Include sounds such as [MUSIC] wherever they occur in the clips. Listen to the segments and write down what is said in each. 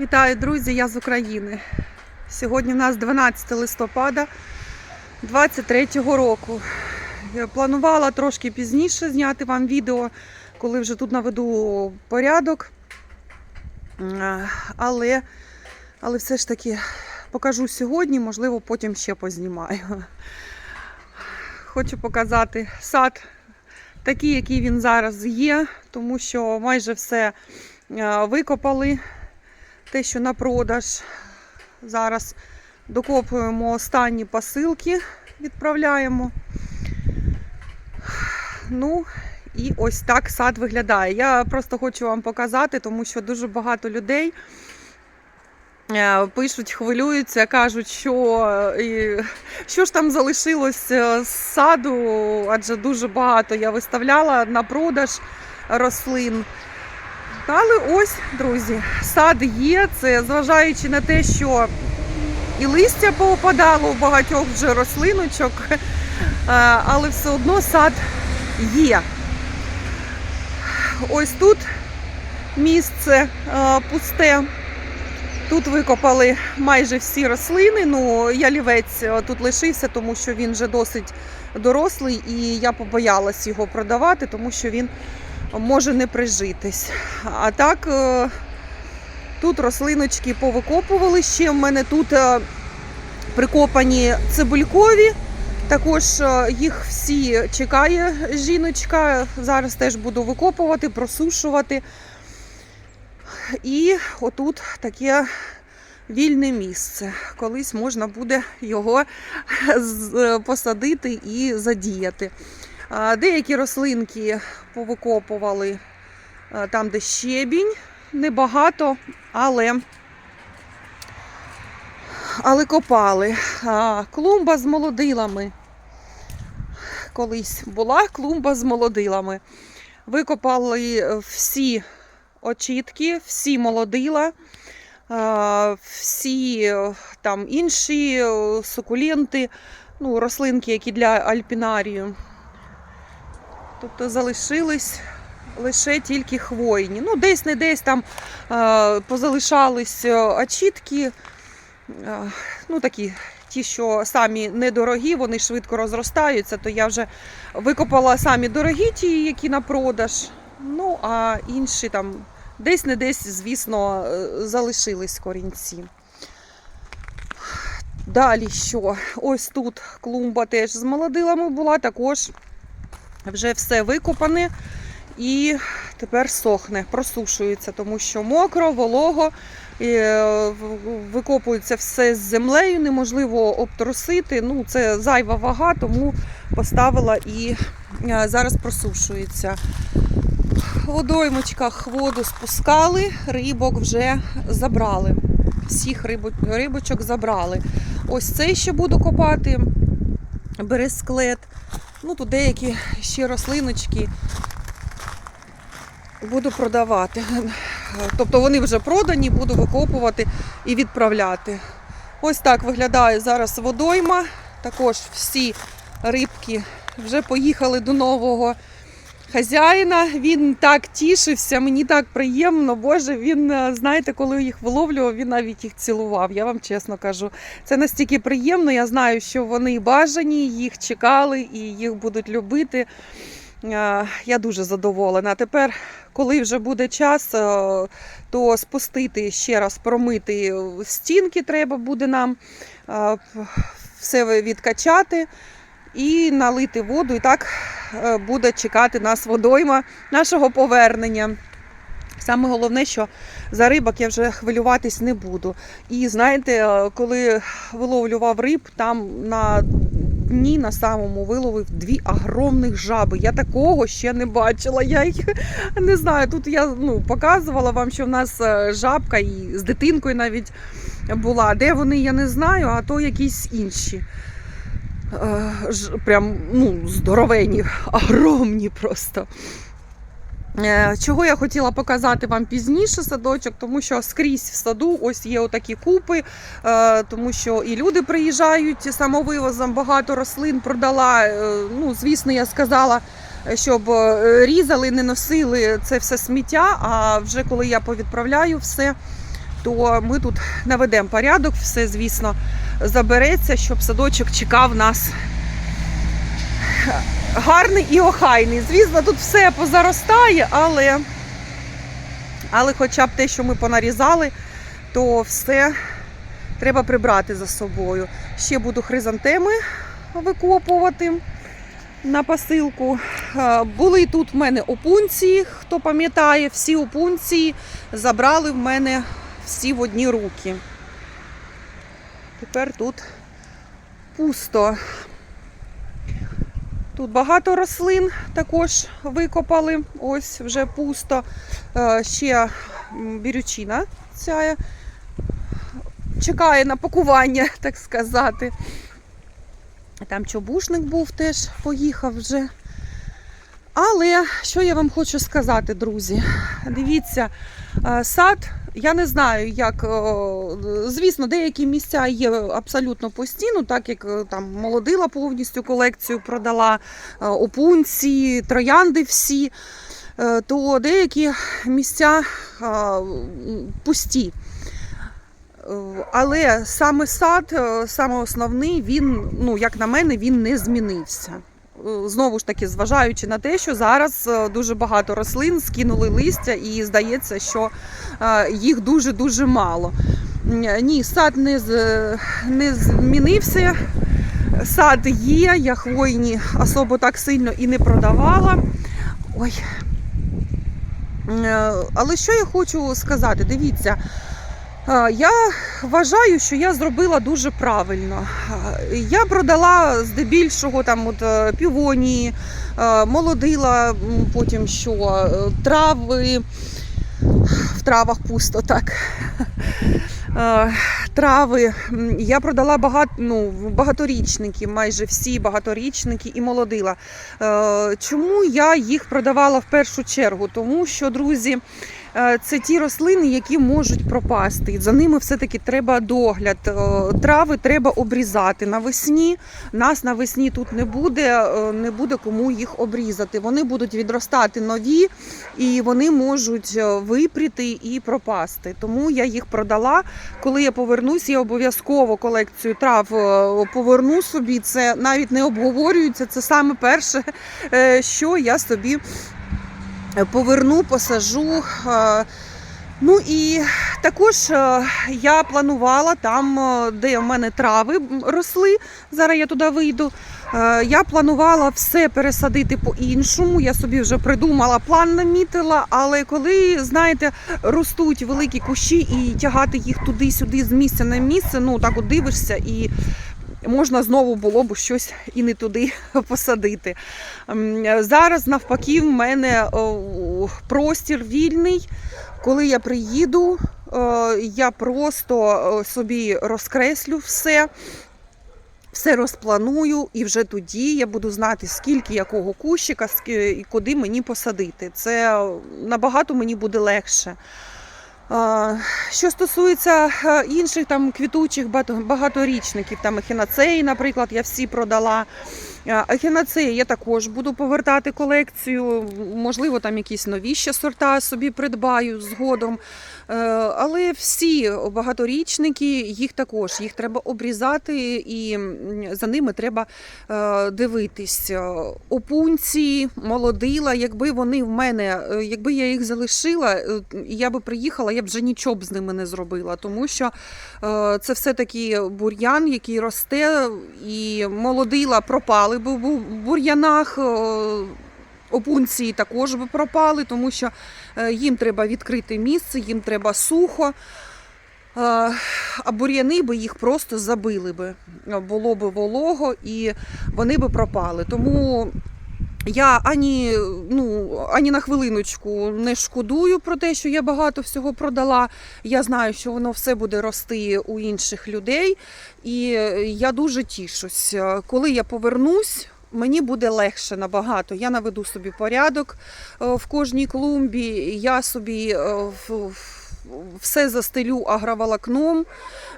Вітаю, друзі! Я з України. Сьогодні у нас 12 листопада 23-го року. Я планувала трошки пізніше зняти вам відео, коли вже тут наведу порядок. Е, Але, але все ж таки покажу сьогодні, можливо, потім ще познімаю. Хочу показати сад такий, який він зараз є, тому що майже все е, викопали те, що на продаж. Зараз докопуємо останні посилки, відправляємо. Ну, і ось так сад виглядає. Я просто хочу вам показати, тому що дуже багато людей е, пишуть, хвилюються, кажуть, що, е, і, що ж там залишилось е, з саду, адже дуже багато я виставляла на продаж рослин. Але ось, друзі, сад є. Це зважаючи на те, що і листя поопадало у багатьох вже рослиночок, е, але все одно сад є. Ось тут місце е, пусте. Тут викопали майже всі рослини. Ну, ялівець е, тут лишився, тому що він вже досить дорослий, і я побоялась його продавати, тому що він може не прижитись. А так, е, тут рослиночки повикопували ще. В мене тут е, прикопані цибулькові. Також е, їх всі чекає жіночка. Зараз теж буду викопувати, просушувати. І отут таке вільне місце. Колись можна буде його посадити і задіяти. Деякі рослинки повикопували там, де щебінь, небагато, але, але копали. Клумба з молодилами. Колись була клумба з молодилами. Викопали всі очітки, всі молодила, всі там інші сукуленти, ну, рослинки, які для альпінарію. Тобто залишились лише тільки хвойні. Ну, десь не десь там е, позалишались е, очітки. Е, ну, такі, ті, що самі недорогі, вони швидко розростаються, то я вже викопала самі дорогі ті, які на продаж. Ну, а інші там десь не десь, звісно, залишились корінці. Далі що? Ось тут клумба теж з молодилами була, також вже все викопане і тепер сохне, просушується, тому що мокро, волого, е, викопується все з землею, неможливо обтрусити. Ну, це зайва вага, тому поставила і е, зараз просушується. В водоймочках воду спускали, рибок вже забрали. Всіх рибочок забрали. Ось цей ще буду копати, бересклет. Ну, тут деякі ще рослиночки буду продавати. Тобто вони вже продані, буду викопувати і відправляти. Ось так виглядає зараз водойма. Також всі рибки вже поїхали до нового хазяїна. Він так тішився, мені так приємно. Боже, він, е, знаєте, коли їх виловлював, він навіть їх цілував. Я вам чесно кажу. Це настільки приємно. Я знаю, що вони бажані, їх чекали і їх будуть любити. Е, Я дуже задоволена. Тепер, коли вже буде час, е, то спустити ще раз промити стінки треба буде нам, все відкачати і налити воду. І так е, буде чекати нас водойма нашого повернення. Саме головне, що за рибок я вже хвилюватись не буду. І знаєте, е, коли виловлював риб, там на дні на самому виловив дві огромних жаби. Я такого ще не бачила. Я їх не знаю. Тут я ну, показувала вам, що в нас е, жабка і з дитинкою навіть була. Де вони, я не знаю, а то якісь інші. Е, Прям ну, здоровені, огромні просто. Е, Чого я хотіла показати вам пізніше садочок, тому що скрізь в саду ось є отакі купи, е, тому що і люди приїжджають самовивозом, багато рослин продала. Ну, звісно, я сказала, щоб різали, не носили це все сміття. А вже коли я повідправляю все, то ми тут наведемо порядок, все, звісно, забереться, щоб садочок чекав нас гарний і охайний. Звісно, тут все позаростає, але, але хоча б те, що ми понарізали, то все треба прибрати за собою. Ще буду хризантеми викопувати на посилку. Були тут в мене опунції, хто пам'ятає, всі опунції забрали в мене всі в одні руки. Тепер тут пусто. Тут багато рослин також викопали. Ось вже пусто. Е, Ще бірючина ця чекає на пакування, [LAUGHS] так сказати. Там чобушник був теж, поїхав вже. Але що я вам хочу сказати, друзі? Дивіться, е, сад, я не знаю, як. е, Звісно, деякі місця є абсолютно постійно, так як е, там молодила повністю колекцію продала, е, опунці, троянди всі, то деякі місця пусті. Але саме сад, саме основний, він, ну як на мене, він не змінився. Е, Знову ж таки, зважаючи на те, що зараз е, дуже багато рослин скинули листя, і здається, що е, їх дуже дуже мало. Ні, сад не, не змінився. Сад є, я хвойні особо так сильно і не продавала. Ой. Але що я хочу сказати? Дивіться, я вважаю, що я зробила дуже правильно. Е, Я продала здебільшого там от е, півонії, е, молодила, потім що е, трави. В травах пусто так. Е, Трави. Я продала багато, ну, багаторічники, майже всі багаторічники і молодила. Е, Чому я їх продавала в першу чергу? Тому що, друзі, е, це ті рослини, які можуть пропасти. За ними все-таки треба догляд. Е, Трави треба обрізати навесні. Нас навесні тут не буде, е, не буде кому їх обрізати. Вони будуть відростати нові і вони можуть е, випріти і пропасти. Тому я їх продала. Коли я повернусь, я обов'язково колекцію трав е, поверну собі. Це навіть не обговорюється. Це саме перше, е, що я собі е, поверну, посажу. Е, Ну і також е, я планувала там, е, де в мене трави росли. Зараз я туди вийду. е, Я планувала все пересадити по-іншому. Я собі вже придумала, план намітила. Але коли, знаєте, ростуть великі кущі і тягати їх туди-сюди з місця на місце, ну так от дивишся і. Можна знову було б щось і не туди [LAUGHS] посадити. Зараз, навпаки, в мене простір вільний. Коли я приїду, е, я просто е, собі розкреслю все, все розпланую, і вже тоді я буду знати, скільки якого кущика і куди мені посадити. Це набагато мені буде легше. Що стосується е, інших там квітучих багаторічників, там ехінацеї, наприклад, я всі продала. Ехінацеї я також буду повертати колекцію. Можливо, там якісь нові ще сорта собі придбаю згодом. Е, Але всі багаторічники, їх також їх треба обрізати, і за ними треба е, дивитись. Е, Опунці, молодила, якби вони в мене, якби я їх залишила, я би приїхала, я б вже нічого б з ними не зробила, тому що це все-таки бур'ян, який росте, і молодила пропали у бур'янах. е, Опунції також би пропали, тому що е, їм треба відкрити місце, їм треба сухо. Е, А бур'яни би їх просто забили би. Було би волого і вони би пропали. Тому я ані, ну, ані на хвилиночку не шкодую про те, що я багато всього продала. Я знаю, що воно все буде рости у інших людей. І я дуже тішусь. Коли я повернусь, мені буде легше набагато. Я наведу собі порядок е, в кожній клумбі. Я собі е, в- все застелю агроволокном,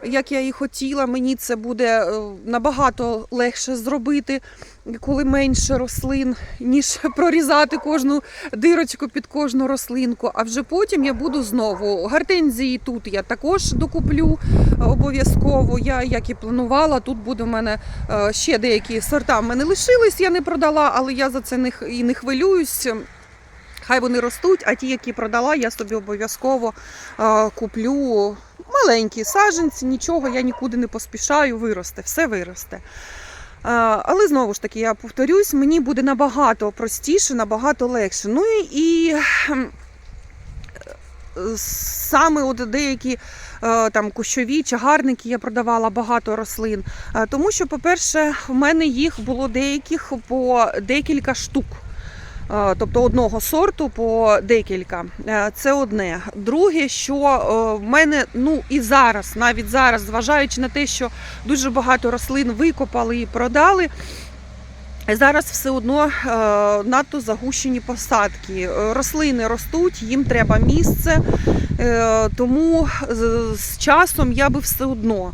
як я і хотіла. Мені це буде е, набагато легше зробити, коли менше рослин, ніж [LAUGHS] прорізати кожну дирочку під кожну рослинку. А вже потім я буду знову гортензії тут я також докуплю е, обов'язково. Я як і планувала, тут буде в мене е, ще деякі сорта в мене лишились, я не продала, але я за це не і не хвилююсь. Хай вони ростуть, а ті, які продала, я собі обов'язково е, куплю маленькі саджанці, нічого, я нікуди не поспішаю, виросте, все виросте. Е, але знову ж таки, я повторюсь, мені буде набагато простіше, набагато легше. Ну і, і е, саме от деякі е, там кущові чагарники я продавала багато рослин. Тому що, по-перше, в мене їх було деяких по декілька штук. Е, Тобто одного сорту по декілька. Е, Це одне. Друге, що е, в мене ну і зараз, навіть зараз, зважаючи на те, що дуже багато рослин викопали і продали. Зараз все одно е, надто загущені посадки. Е, Рослини ростуть, їм треба місце. Е, тому з, часом я би все одно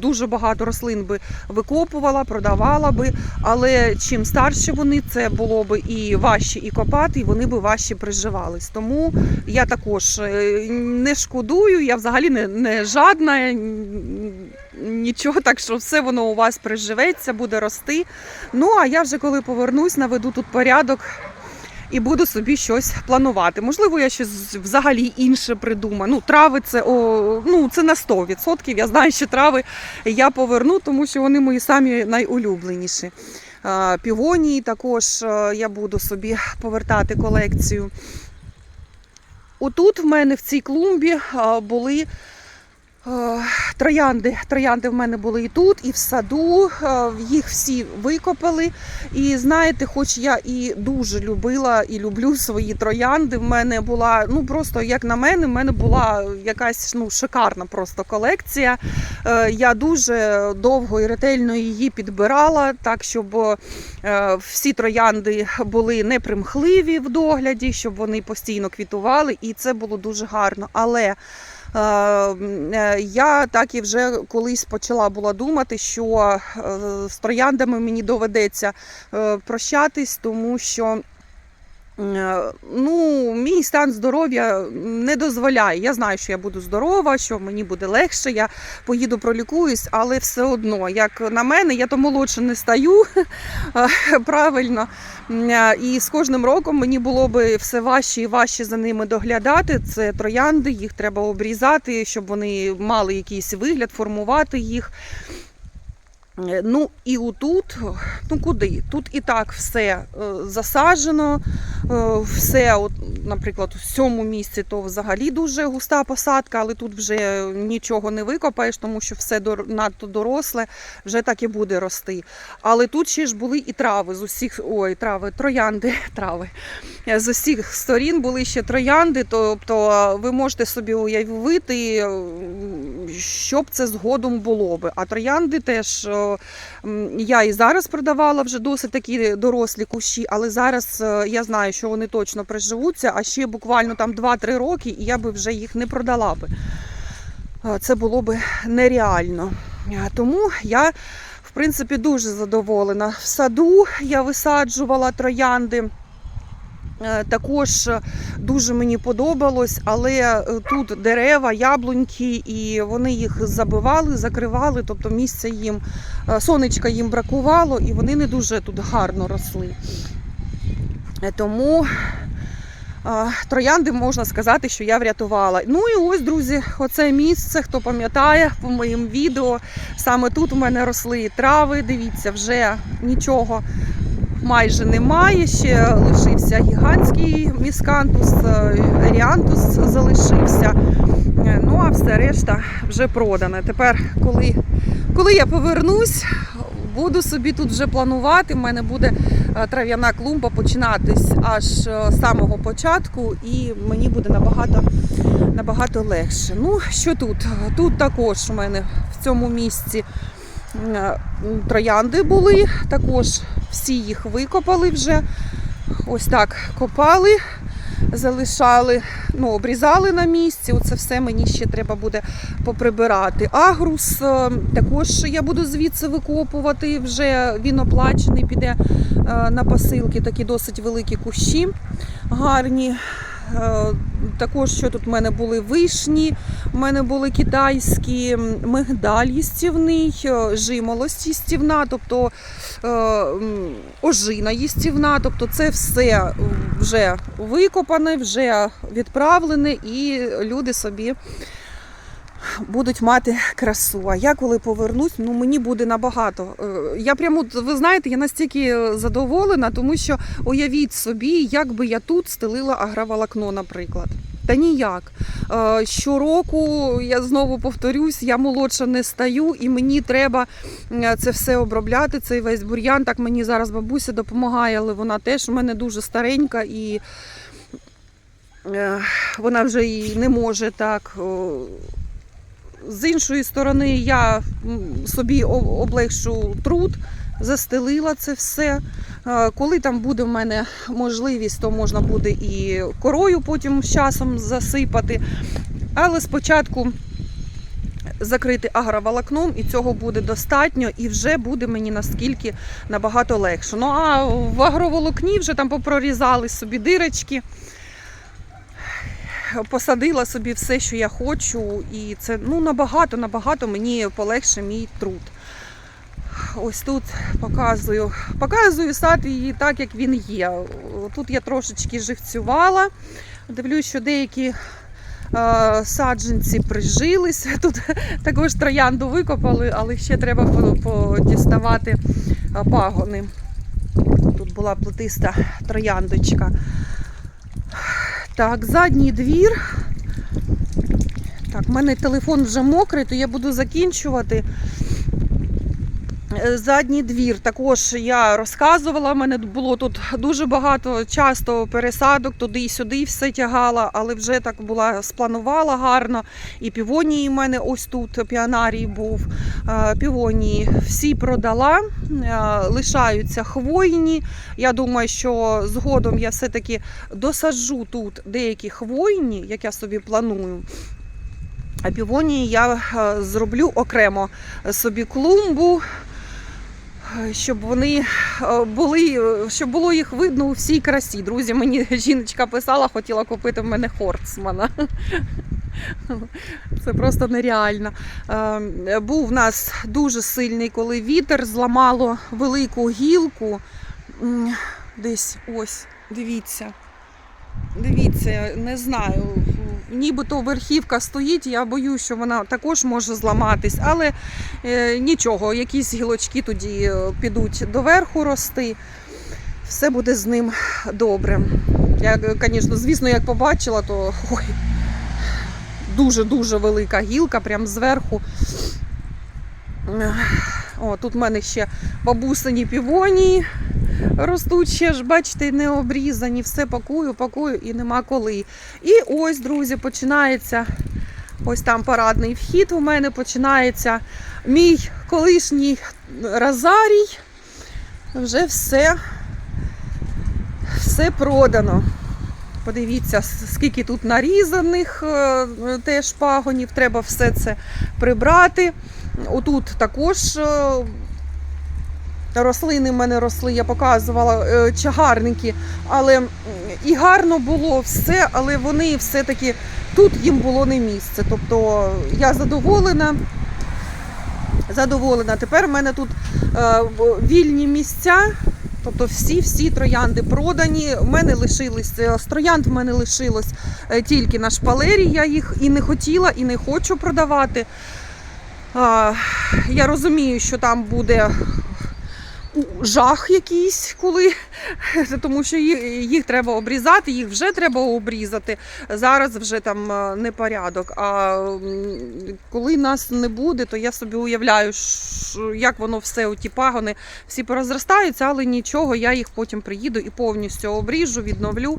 дуже багато рослин би викопувала, продавала би. Але чим старші вони, це було би і важче і копати, і вони би важче приживались. Тому я також не шкодую, я взагалі не, не жадна. Нічого, так що все воно у вас приживеться, буде рости. Ну а я вже коли повернусь, наведу тут порядок і буду собі щось планувати. Можливо, я щось взагалі інше придумаю. Ну, трави це о, ну, це на 100%. Я знаю, що трави я поверну, тому що вони мої самі найулюбленіші. Півонії також е, я буду собі повертати колекцію. Отут в мене в цій клумбі були. Е, Троянди, троянди в мене були і тут, і в саду. Е, Їх всі викопали. І знаєте, хоч я і дуже любила і люблю свої троянди. В мене була, ну просто як на мене, в мене була якась ну шикарна просто колекція. Е, Я дуже довго і ретельно її підбирала, так щоб всі троянди були непримхливі в догляді, щоб вони постійно квітували, і це було дуже гарно. Але Я так і вже колись почала була думати, що е, з трояндами мені доведеться е, прощатись, тому що. Е, Ну, мій стан здоров'я не дозволяє. Я знаю, що я буду здорова, що мені буде легше, я поїду пролікуюсь, але все одно, як на мене, я то молодше не стаю [LAUGHS] е, правильно. Е, І з кожним роком мені було би все важче і важче за ними доглядати. Це троянди, їх треба обрізати, щоб вони мали якийсь вигляд, формувати їх. Е, Ну і отут, ну куди? Тут і так все е, засаджено, е, все, от, наприклад, в цьому місці то взагалі дуже густа посадка, але тут вже нічого не викопаєш, тому що все надто доросле, вже так і буде рости. Але тут ще ж були і трави з усіх, ой, трави, троянди, [LAUGHS] трави. З усіх сторін були ще троянди, тобто ви можете собі уявити, що б це згодом було би. А троянди теж я і зараз продавала вже досить такі дорослі кущі, але зараз е, я знаю, що вони точно приживуться, а ще буквально там 2-3 роки, і я би вже їх не продала би. Це було би нереально. Тому я, в принципі, дуже задоволена. В саду я висаджувала троянди. Е, Також дуже мені подобалось, але е, тут дерева, яблуньки, і вони їх забивали, закривали, тобто місця їм, е, сонечка їм бракувало, і вони не дуже тут гарно росли. Тому троянди можна сказати, що я врятувала. Ну і ось, друзі, оце місце, хто пам'ятає по моїм відео. Саме тут у мене росли трави. Дивіться, вже нічого майже немає. Ще лишився гігантський міскантус, еріантус залишився. Е, Ну а все решта вже продане. Тепер, коли, коли я повернусь, буду собі тут вже планувати. У мене буде е, трав'яна клумба починатись аж е, з самого початку, і мені буде набагато, набагато легше. Ну, що тут? Тут також у мене в цьому місці троянди були, також всі їх викопали вже. Ось так копали. залишали, ну, обрізали на місці. Оце все мені ще треба буде поприбирати. Агрус е, також я буду звідси викопувати. Вже він оплачений, піде е, на посилки, такі досить великі кущі гарні. Також що тут в мене були вишні, в мене були китайські мигдаль їстівний, е, жимолость їстівна, тобто е, ожина їстівна. Тобто це все вже викопане, вже відправлене, і люди собі будуть мати красу. А я коли повернусь, ну мені буде набагато. е, Я прямо, ви знаєте, я настільки задоволена, тому що уявіть собі, як би я тут стелила агроволокно, наприклад. Та ніяк. Е, Щороку я знову повторюсь, я молодша не стаю, і мені треба е, це все обробляти. Цей весь бур'ян. Так мені зараз бабуся допомагає, але вона теж у мене дуже старенька і вона вже і не може так. З іншої сторони, я собі облегшу труд, застелила це все. Е, Коли там буде в мене можливість, то можна буде і корою потім з часом засипати. Але спочатку закрити агроволокном, і цього буде достатньо, і вже буде мені наскільки набагато легше. Ну а в агроволокні вже там попрорізали собі дирочки посадила собі все, що я хочу, і це ну набагато, набагато мені полегше мій труд. Ось тут показую, показую сад і так, як він є. Тут я трошечки живцювала. Дивлюсь, що деякі е, саджанці прижилися. [LAUGHS] Тут також троянду викопали, але ще треба подіставати е, пагони. Тут була плетиста трояндочка. Так, задній двір. Так, в мене телефон вже мокрий, то я буду закінчувати. Е, Задній двір також я розказувала. У мене було тут дуже багато часто пересадок, туди і сюди все тягала, але вже так була спланувала гарно. І півонії в мене ось тут піанарій був. Е, Півонії всі продала, е, лишаються хвойні. Я думаю, що згодом я все-таки досаджу тут деякі хвойні, як я собі планую. А півонії я зроблю окремо собі клумбу, щоб вони е, були, щоб було їх видно у всій красі. Друзі, мені жіночка писала, хотіла купити в мене Хортсмана. Це просто нереально. Е, Був в нас дуже сильний, коли вітер зламало велику гілку. Десь ось, дивіться. Дивіться, не знаю. Нібито верхівка стоїть, я боюсь, що вона також може зламатись, але е, нічого, якісь гілочки тоді е, підуть доверху рости. Все буде з ним добре. Я, звісно, звісно, як побачила, то ой, дуже-дуже велика гілка, прям зверху. О, тут в мене ще бабусині півонії ростуть ще ж, бачите, не обрізані, все пакую, пакую і нема коли. І ось, друзі, починається ось там парадний вхід у мене починається мій колишній розарій. Вже все, все продано. Подивіться, скільки тут нарізаних е, теж пагонів, треба все це прибрати. Отут також е, рослини в мене росли, я показувала е, чагарники, але і гарно було все, але вони все-таки тут їм було не місце. Тобто я задоволена. Задоволена. Тепер в мене тут е, вільні місця. Тобто всі всі троянди продані. У мене лишились е, з троянд в мене лишилось тільки на шпалері. Я їх і не хотіла, і не хочу продавати. Я розумію, що там буде жах якийсь, коли [LAUGHS] тому що їх, треба обрізати, їх вже треба обрізати. Зараз вже там е, непорядок. А коли нас не буде, то я собі уявляю, як воно все, оті пагони всі порозростаються, але нічого, я їх потім приїду і повністю обріжу, відновлю.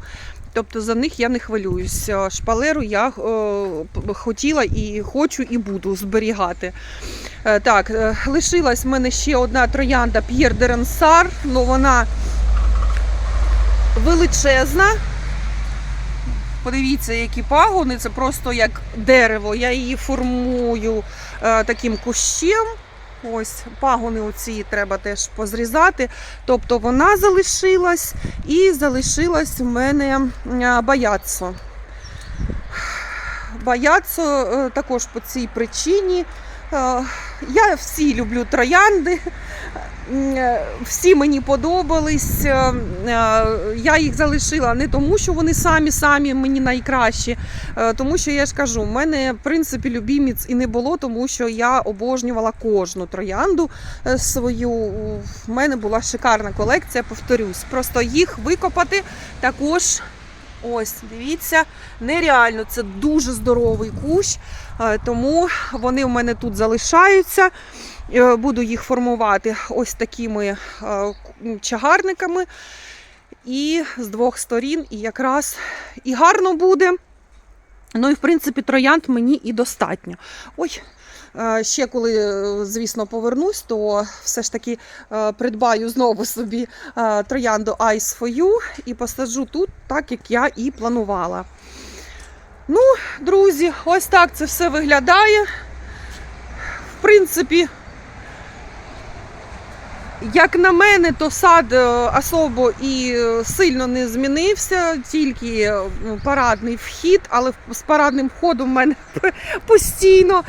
Тобто за них я не хвилююсь. Е, Шпалеру я е, хотіла і хочу, і буду зберігати. Е, Так, лишилась в мене ще одна троянда П'єр де Ренсар, ну вона величезна. подивіться, які пагони, це просто як дерево. Я її формую таким кущем. Ось пагони оці треба теж позрізати. Тобто вона залишилась і залишилась в мене баяцо. Баяцо е, також по цій причині. Е, Я всі люблю троянди. Е, Всі мені подобались. Е, е, Я їх залишила не тому, що вони самі самі мені найкращі, тому що я ж кажу, в мене в принципі любіміць і не було, тому що я обожнювала кожну троянду свою. В мене була шикарна колекція, повторюсь. Просто їх викопати також. Ось, дивіться, нереально, це дуже здоровий кущ, тому вони в мене тут залишаються. Е, Буду їх формувати ось такими е, чагарниками. І з двох сторін, і якраз і гарно буде. Ну і в принципі троянд мені і достатньо. Ой, е, ще коли, звісно, повернусь, то все ж таки придбаю знову собі троянду Ice for You і посаджу тут, так як я і планувала. Ну, друзі, ось так це все виглядає. В принципі, як на мене, то сад е, особо і е, сильно не змінився, тільки е, парадний вхід, але з парадним входом в мене [LAUGHS] постійно.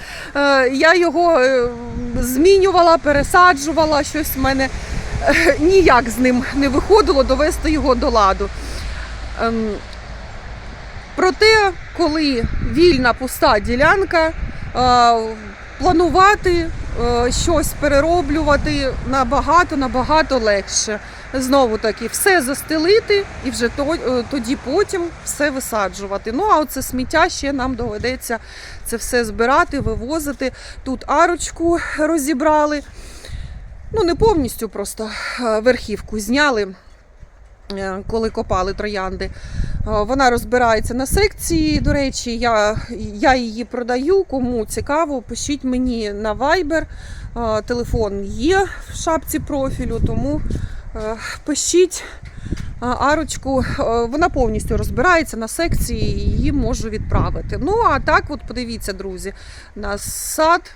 Я його змінювала, пересаджувала, щось в мене ніяк з ним не виходило довести його до ладу. Ем, Проте, коли вільна пуста ділянка, планувати е, щось перероблювати набагато набагато легше. Знову таки, все застелити і вже е, тоді потім все висаджувати. Ну а оце сміття ще нам доведеться це все збирати, вивозити. Тут арочку розібрали. Ну, не повністю просто е, верхівку зняли, коли копали троянди. Е, Вона розбирається на секції. До речі, я, я її продаю. Кому цікаво, пишіть мені на Viber. Е, Телефон є в шапці профілю, тому е, пишіть арочку. Е, Вона повністю розбирається на секції, її можу відправити. Ну, а так, от подивіться, друзі, на сад.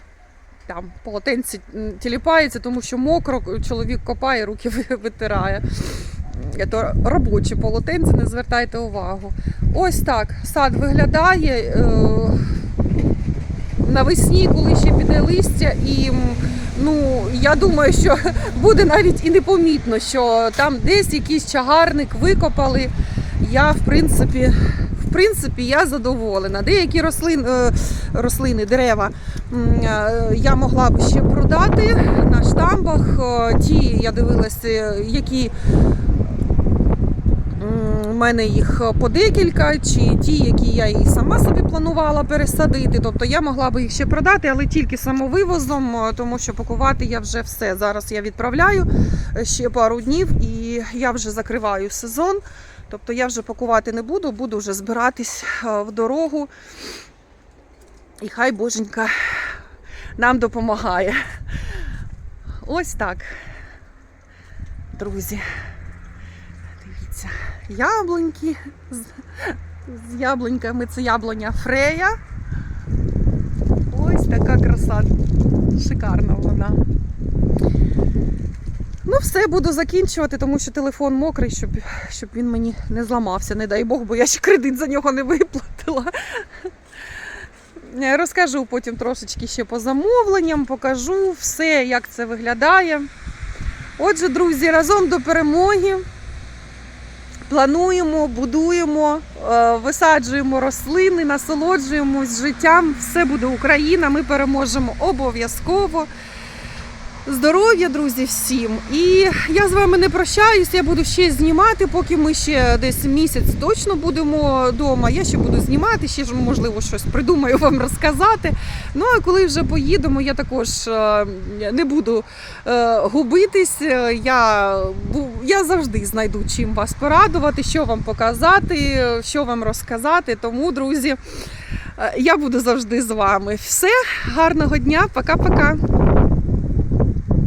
Там полотенці тіліпається, тому що мокро, чоловік копає, руки витирає. Це робочі полотенці, не звертайте увагу. Ось так сад виглядає. е, Навесні, коли ще піде листя, і ну, я думаю, що [LAUGHS] буде навіть і непомітно, що там десь якийсь чагарник викопали. Я, в принципі, в принципі, я задоволена. Деякі рослин, е, рослини, дерева е, я могла б ще продати на штамбах. Ті, я дивилася, які У мене їх по декілька, чи ті, які я і сама собі планувала пересадити. Тобто я могла би їх ще продати, але тільки самовивозом, е, тому що пакувати я вже все. Зараз я відправляю е, ще пару днів і я вже закриваю сезон. Тобто я вже пакувати не буду, буду вже збиратись е, в дорогу. І хай боженька нам допомагає. Ось так, друзі. Яблуньки з, яблуньками. Це яблуня Фрея. Ось така краса. Шикарна вона. Ну, все, буду закінчувати, тому що телефон мокрий, щоб, щоб він мені не зламався, не дай Бог, бо я ще кредит за нього не виплатила. Розкажу потім трошечки ще по замовленням, покажу все, як це виглядає. Отже, друзі, разом до перемоги. Плануємо, будуємо, е, висаджуємо рослини, насолоджуємось життям. Все буде Україна. Ми переможемо обов'язково. Здоров'я, друзі, всім! І я з вами не прощаюсь, я буду ще знімати, поки ми ще десь місяць точно будемо вдома. Я ще буду знімати, ще ж, можливо щось придумаю вам розказати. Ну а коли вже поїдемо, я також е, не буду е, губитись. Е, Я, я завжди знайду чим вас порадувати, що вам показати, що вам розказати. Тому, друзі, я буду завжди з вами. Все, гарного дня, пока-пока.